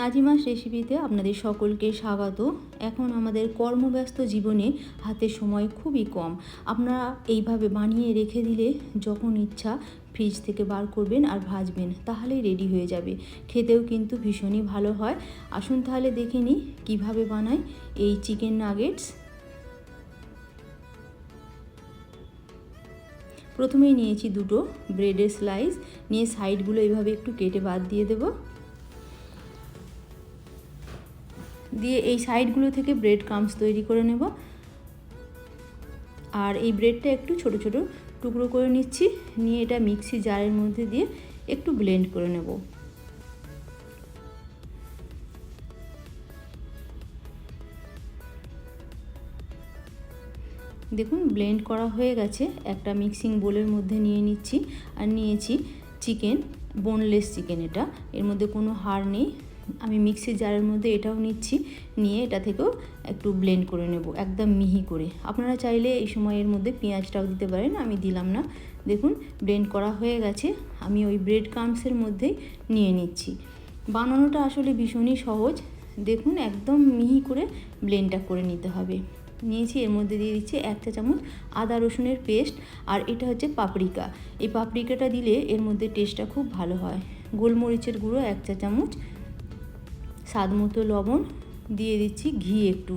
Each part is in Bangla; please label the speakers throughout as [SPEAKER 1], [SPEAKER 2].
[SPEAKER 1] নাজিমাস রেসিপিতে আপনাদের সকলকে স্বাগত। এখন আমাদের কর্মব্যস্ত জীবনে হাতে সময় খুবই কম। আপনারা এইভাবে বানিয়ে রেখে দিলে যখন ইচ্ছা ফ্রিজ থেকে বার করবেন আর ভাজবেন, তাহলেই রেডি হয়ে যাবে। খেতেও কিন্তু ভীষণই ভালো হয়। আসুন তাহলে দেখে নিই কীভাবে বানাই এই চিকেন নাগেটস প্রথমেই নিয়েছি দুটো ব্রেডের স্লাইস নিয়ে সাইডগুলো এইভাবে একটু কেটে বাদ দিয়ে দেবো। দিয়ে এই সাইডগুলো থেকে ব্রেড ক্রামস তৈরি করে নেব। আর এই ব্রেডটা একটু ছোট ছোট টুকরো করে নিচ্ছি, নিয়ে এটা মিক্সি জারের মধ্যে দিয়ে একটু ব্লেন্ড করে নেব। দেখুন ব্লেন্ড করা হয়ে গেছে। একটা মিক্সিং বোলের মধ্যে নিয়ে নিচ্ছি, আর নিয়েছি চিকেন বোনলেস চিকেন এটা। এর মধ্যে কোনো হাড় নেই। আমি মিক্সি জারের মধ্যে এটাও নিচ্ছি, নিয়ে এটা থেকেও একটু ব্লেন্ড করে নেব, একদম মিহি করে। আপনারা চাইলে এই সময় এর মধ্যে পেঁয়াজটাও দিতে পারেন, আমি দিলাম না। দেখুন ব্লেন্ড করা হয়ে গেছে, আমি ওই ব্রেড কামসের মধ্যেই নিয়ে নিচ্ছি। বানানোটা আসলে ভীষণই সহজ, দেখুন একদম মিহি করে ব্লেন্ডটা করে নিতে হবে। নিয়েছি, এর মধ্যে দিয়ে দিচ্ছি এক চা চামচ আদা রসুনের পেস্ট আর এটা হচ্ছে পাপরিকা এই পাপরিকাটা দিলে এর মধ্যে টেস্টটা খুব ভালো হয়। গোলমরিচের গুঁড়ো এক চা চামচ স্বাদ মতো লবণ দিয়ে দিচ্ছি ঘি একটু।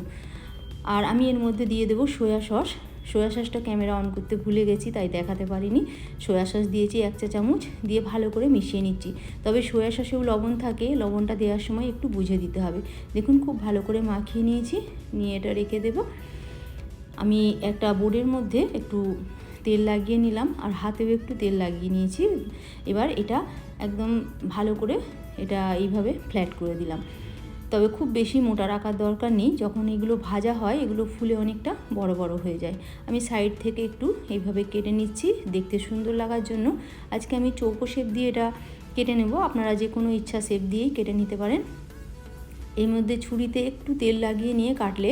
[SPEAKER 1] আর আমি এর মধ্যে দিয়ে দেবো সয়া সস সয়া সসটা ক্যামেরা অন করতে ভুলে গেছি, তাই দেখাতে পারিনি। সয়া সস দিয়েছি এক চা চামচ, দিয়ে ভালো করে মিশিয়ে নিচ্ছি। তবে সয়া সসেও লবণ থাকে, লবণটা দেওয়ার সময় একটু বুঝে দিতে হবে। দেখুন, খুব ভালো করে মাখিয়ে নিয়েছি, নিয়ে এটা রেখে দেব। আমি একটা বোর্ডের মধ্যে একটু তেল লাগিয়ে নিলাম, আর হাতেও একটু তেল লাগিয়ে নিয়েছি। এবার এটা একদম ভালো করে এটা এইভাবে ফ্ল্যাট করে দিলাম। তবে খুব বেশি মোটা রাখার দরকার নেই। যখন এগুলো ভাজা হয়, এগুলো ফুলে অনেকটা বড় বড় হয়ে যায়। আমি সাইড থেকে একটু এইভাবে কেটে নিচ্ছি, দেখতে সুন্দর লাগার জন্য। আজকে আমি চৌকো শেপ দিয়ে এটা কেটে নেব। আপনারা যে কোনো ইচ্ছা শেপ দিয়েই কেটে নিতে পারেন। এর মধ্যে ছুরিতে একটু তেল লাগিয়ে নিয়ে কাটলে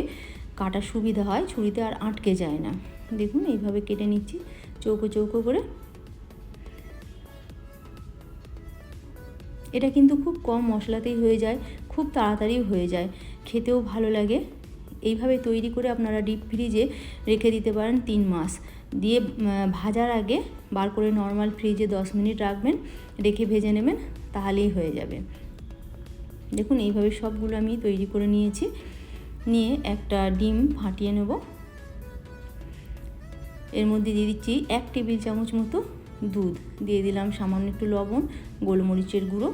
[SPEAKER 1] কাটার সুবিধা হয়। ছুরিতে আর আটকে যায় না। দেখুন, এইভাবে কেটে নিচ্ছি, চৌকো চৌকো করে। এটা কিন্তু খুব কম মশলাতেই হয়ে যায়। খুব তাড়াতাড়ি হয়ে যায়। খেতেও ভালো লাগে। এইভাবে তৈরি করে আপনারা ডিপ ফ্রিজে রেখে দিতে পারেন তিন মাস। দিয়ে ভাজার আগে বার করে নর্মাল ফ্রিজে দশ মিনিট রাখবেন, রেখে ভেজে নেবেন, তাহলেই হয়ে যাবে। দেখুন, এইভাবে সবগুলো আমি তৈরি করে নিয়েছি। নিয়ে একটা ডিম ফাটিয়ে নেব। এর মধ্যে দিয়ে দিচ্ছি এক টেবিল চামচ মতো দুধ। দিয়ে দিলাম সামান্য একটু লবণ, গোলমরিচের গুঁড়ো।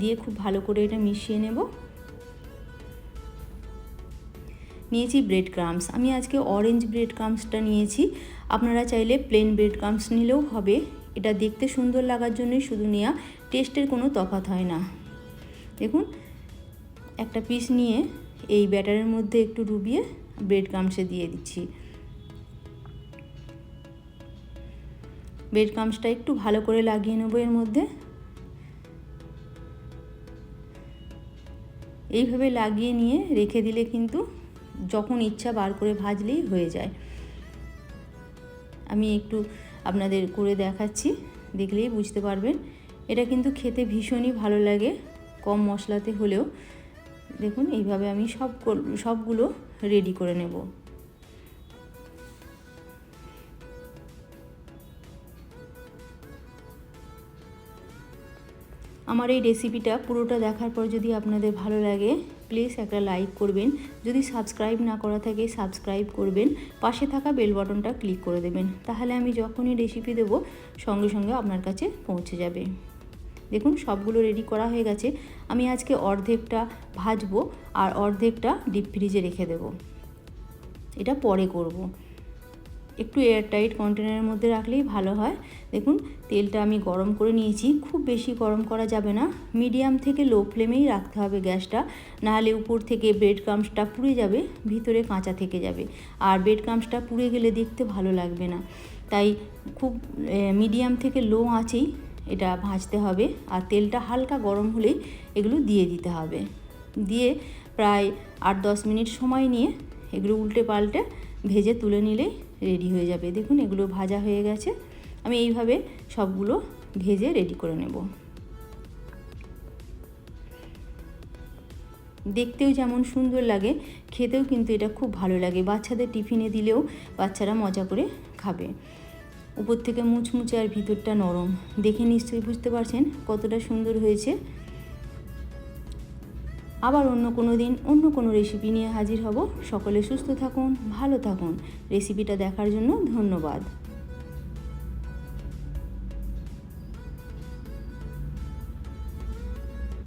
[SPEAKER 1] দিয়ে খুব ভালো করে এটা মিশিয়ে নেব। নিয়েছি ব্রেড ক্রামস আমি আজকে অরেঞ্জ ব্রেড ক্রামসটা নিয়েছি। আপনারা চাইলে প্লেন ব্রেড ক্রামস নিলেও হবে। এটা দেখতে সুন্দর লাগার জন্যই শুধু নেওয়া টেস্টের কোনো তফাৎ হয় না। দেখুন, একটা পিস নিয়ে এই ব্যাটারের মধ্যে একটু ডুবিয়ে ব্রেড ক্রামসে দিয়ে দিচ্ছি। ব্রেড ক্রামসটা একটু ভালো করে লাগিয়ে নেব এর মধ্যে। এইভাবে লাগিয়ে নিয়ে রেখে দিলে কিন্তু যখন ইচ্ছা বার করে ভাজলেই হয়ে যায়। আমি একটু আপনাদের করে দেখাচ্ছি, দেখলেই বুঝতে পারবেন। এটা কিন্তু খেতে ভীষণই ভালো লাগে, কম মশলাতে হলেও। দেখুন, এইভাবে আমি সব সবগুলো রেডি করে নেব। আমার এই রেসিপিটা পুরোটা দেখার পর যদি আপনাদের ভালো লাগে প্লিজ একটা লাইক করবেন। যদি সাবস্ক্রাইব না করা থাকে, সাবস্ক্রাইব করবেন। পাশে থাকা বেল বাটনটা ক্লিক করে দেবেন। তাহলে আমি যখনই রেসিপি দেবো, সঙ্গে সঙ্গে আপনার কাছে পৌঁছে যাবে। দেখুন, সবগুলো রেডি করা হয়ে গেছে। আমি আজকে অর্ধেকটা ভাজবো আর অর্ধেকটা ডিপ ফ্রিজে রেখে দেব। এটা পরে করব। একটু এয়ারটাইট কন্টেনারের মধ্যে রাখলেই ভালো হয়। দেখুন, তেলটা আমি গরম করে নিয়েছি। খুব বেশি গরম করা যাবে না। মিডিয়াম থেকে লো ফ্লেমেই রাখতে হবে গ্যাসটা। নাহলে উপর থেকে ব্রেড ক্রামসটা পুড়ে যাবে, ভিতরে কাঁচা থেকে যাবে। আর ব্রেড ক্রামসটা পুড়ে গেলে দেখতে ভালো লাগবে না। তাই খুব মিডিয়াম থেকে লো আঁচেই এটা ভাজতে হবে। আর তেলটা হালকা গরম হলেই এগুলো দিয়ে দিতে হবে। দিয়ে প্রায় আট দশ মিনিট সময় নিয়ে এগুলো উল্টে পাল্টে ভেজে তুলে নিলেই রেডি হয়ে যাবে। দেখুন, এগুলো ভাজা হয়ে গেছে। আমি এইভাবে সবগুলো ভেজে রেডি করে নেব। দেখতেও যেমন সুন্দর লাগে, খেতেও কিন্তু এটা খুব ভালো লাগে। বাচ্চাদের টিফিনে দিলেও বাচ্চারা মজা করে খাবে। উপর থেকে মুচমুচে আর ভিতরটা নরম। দেখে নিশ্চয়ই বুঝতে পারছেন কতটা সুন্দর হয়েছে। আবার অন্য কোনো দিন অন্য কোনো রেসিপি নিয়ে হাজির হব। সকলে সুস্থ থাকুন, ভালো থাকুন। রেসিপিটা দেখার জন্য ধন্যবাদ।